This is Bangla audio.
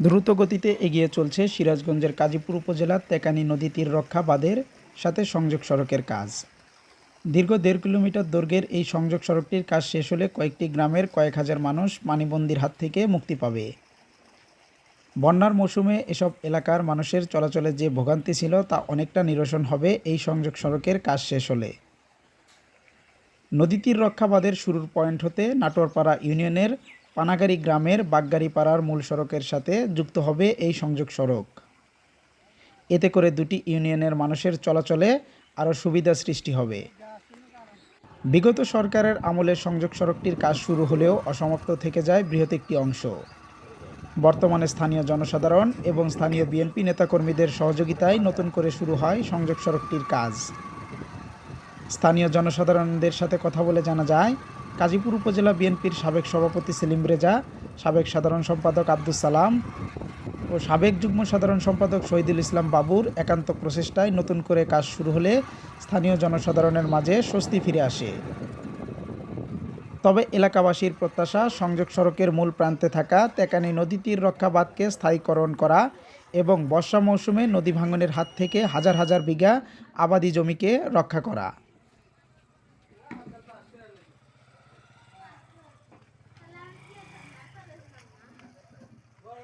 দ্রুত গতিতে এগিয়ে চলছে সিরাজগঞ্জের কাজীপুর উপজেলার তেকানি নদী তীর রক্ষা বাঁধের সাথে সংযোগ সড়কের কাজ। দীর্ঘ দেড় কিলোমিটার দৈর্ঘ্যের এই সংযোগ সড়কটির কাজ শেষ হলে কয়েকটি গ্রামের কয়েক হাজার মানুষ পানিবন্দির হাত থেকে মুক্তি পাবে। বন্যার মৌসুমে এসব এলাকার মানুষের চলাচলের যে ভোগান্তি ছিল তা অনেকটা নিরসন হবে এই সংযোগ সড়কের কাজ শেষ হলে। নদী তীর রক্ষা বাঁধের শুরুর পয়েন্ট হতে নাটোরপাড়া ইউনিয়নের পানাগাড়ি গ্রামের বাগগাড়ি পাড়ার মূল সড়কের সাথে যুক্ত হবে এই সংযোগ সড়ক। এতে করে দুটি ইউনিয়নের মানুষের চলাচলে আরও সুবিধা সৃষ্টি হবে। বিগত সরকারের আমলে সংযোগ সড়কটির কাজ শুরু হলেও অসমাপ্ত থেকে যায় বৃহৎ একটি অংশ। বর্তমানে স্থানীয় জনসাধারণ এবং স্থানীয় বিএনপি নেতাকর্মীদের সহযোগিতায় নতুন করে শুরু হয় সংযোগ সড়কটির কাজ। স্থানীয় জনসাধারণদের সাথে কথা বলে জানা যায় কাজীপুর উপজেলা বিএনপির সাবেক সভাপতি সেলিম রেজা, সাবেক সাধারণ সম্পাদক আব্দুল সালাম ও সাবেক যুগ্ম সাধারণ সম্পাদক শহীদুল ইসলাম বাবুর একান্ত প্রচেষ্টায় নতুন করে কাজ শুরু হলে স্থানীয় জনসাধারণের মাঝে স্বস্তি ফিরে আসে। তবে এলাকাবাসীর প্রত্যাশা, সংযোগ সড়কের মূল প্রান্তে থাকা তেকানি নদী রক্ষাবাদকে স্থায়ীকরণ করা এবং বর্ষা মৌসুমে নদী ভাঙনের হাত থেকে হাজার হাজার বিঘা আবাদি জমিকে রক্ষা করা।